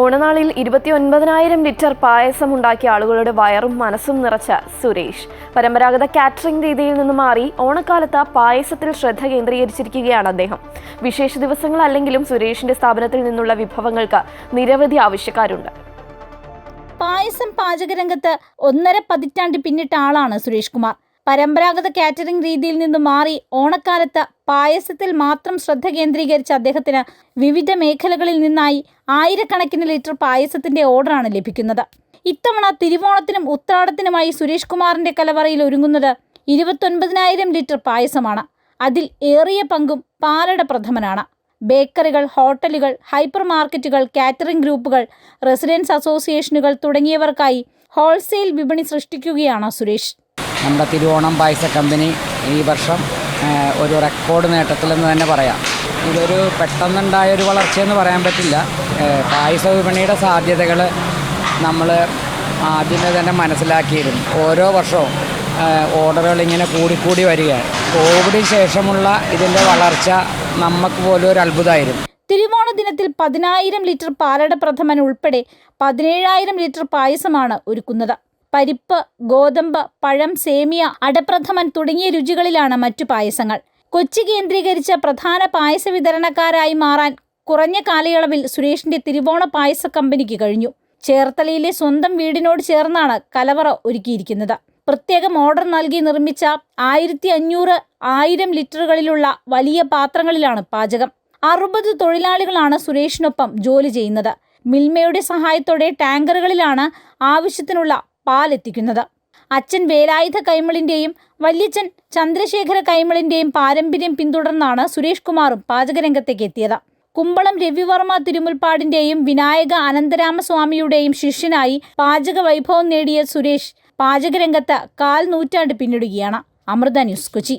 ഓണനാളിൽ ഇരുപത്തിയൊൻപതിനായിരം litre പായസം ഉണ്ടാക്കിയ ആളുകളുടെ വയറും മനസ്സും നിറച്ച സുരേഷ്. പരമ്പരാഗത കാറ്ററിംഗ് രീതിയിൽ നിന്ന് മാറി ഓണക്കാലത്ത് പായസത്തിൽ ശ്രദ്ധ കേന്ദ്രീകരിച്ചിരിക്കുകയാണ് അദ്ദേഹം. വിശേഷ ദിവസങ്ങളല്ലെങ്കിലും സുരേഷിന്റെ സ്ഥാപനത്തിൽ നിന്നുള്ള വിഭവങ്ങൾക്ക് നിരവധി ആവശ്യക്കാരുണ്ട്. പായസം പാചകരംഗത്ത് ഒന്നര പതിറ്റാണ്ട് പിന്നിട്ട ആളാണ് സുരേഷ് കുമാർ. പരമ്പരാഗത കാറ്ററിംഗ് രീതിയിൽ നിന്ന് മാറി ഓണക്കാലത്ത് പായസത്തിൽ മാത്രം ശ്രദ്ധ കേന്ദ്രീകരിച്ച അദ്ദേഹത്തിന് വിവിധ മേഖലകളിൽ നിന്നായി ആയിരക്കണക്കിന് ലിറ്റർ പായസത്തിന്റെ ഓർഡറാണ് ലഭിക്കുന്നത്. ഇത്തവണ തിരുവോണത്തിനും ഉത്രാടത്തിനുമായി സുരേഷ് കുമാറിന്റെ കലവറയിൽ ഒരുങ്ങുന്നത് ഇരുപത്തൊൻപതിനായിരം ലിറ്റർ പായസമാണ്. അതിൽ ഏറിയ പങ്കും പാലട പ്രഥമനാണ്. ബേക്കറികൾ ഹോട്ടലുകൾ ഹൈപ്പർ മാർക്കറ്റുകൾ കാറ്ററിംഗ് ഗ്രൂപ്പുകൾ റെസിഡൻസ് അസോസിയേഷനുകൾ തുടങ്ങിയവർക്കായി ഹോൾസെയിൽ വിപണി സൃഷ്ടിക്കുകയാണ് സുരേഷ്. നമ്മുടെ തിരുവോണം പായസ കമ്പനി ഈ വർഷം ഒരു റെക്കോർഡ് നേട്ടത്തിലെന്ന് തന്നെ പറയാം. ഇതൊരു പെട്ടെന്നുണ്ടായ ഒരു വളർച്ചയെന്ന് പറയാൻ പറ്റില്ല. പായസ വിപണിയുടെ സാധ്യതകൾ നമ്മൾ ആദ്യമേ തന്നെ മനസ്സിലാക്കിയിരുന്നു. ഓരോ വർഷവും ഓർഡറുകൾ ഇങ്ങനെ കൂടിക്കൂടി വരികയാണ്. കോവിഡിന് ശേഷമുള്ള ഇതിന്റെ വളർച്ച നമുക്ക് പോലും ഒരു അത്ഭുതമായിരുന്നു തിരുവോണ ദിനത്തിൽ പതിനായിരം ലിറ്റർ പാലട പ്രഥമൻ ഉൾപ്പെടെ പതിനേഴായിരം ലിറ്റർ പായസമാണ് ഒരുക്കുന്നത്. പരിപ്പ് ഗോതമ്പ് പഴം സേമിയ അടപ്രഥമൻ തുടങ്ങിയ രുചികളിലാണ് മറ്റു പായസങ്ങൾ. കൊച്ചി കേന്ദ്രീകരിച്ച പ്രധാന പായസ വിതരണക്കാരായി മാറാൻ കുറഞ്ഞ കാലയളവിൽ സുരേഷിന്റെ തിരുവോണ പായസ കമ്പനിക്ക് കഴിഞ്ഞു. ചേർത്തലയിലെ സ്വന്തം വീടിനോട് ചേർന്നാണ് കലവറ ഒരുക്കിയിരിക്കുന്നത്. പ്രത്യേകം ഓർഡർ നൽകി നിർമ്മിച്ച ആയിരത്തി അഞ്ഞൂറ് ആയിരം ലിറ്ററുകളിലുള്ള വലിയ പാത്രങ്ങളിലാണ് പാചകം. അറുപത് തൊഴിലാളികളാണ് സുരേഷിനൊപ്പം ജോലി ചെയ്യുന്നത്. മിൽമയുടെ സഹായത്തോടെ ടാങ്കറുകളിലാണ് ആവശ്യത്തിനുള്ള പാൽ എത്തിക്കുന്നത് അച്ഛൻ വേലായുധ കൈമളിന്റെയും വല്യച്ഛൻ ചന്ദ്രശേഖര കൈമളിന്റെയും പാരമ്പര്യം പിന്തുടർന്നാണ് സുരേഷ് കുമാറും പാചകരംഗത്തേക്ക് എത്തിയത്. കുമ്പളം രവിവർമ്മ തിരുമുൽപ്പാടിന്റെയും വിനായക അനന്തരാമസ്വാമിയുടെയും ശിഷ്യനായി പാചക വൈഭവം നേടിയ സുരേഷ് പാചകരംഗത്ത് കാൽ നൂറ്റാണ്ട് പിന്നിടുകയാണ്. അമൃത ന്യൂസ് കൊച്ചി.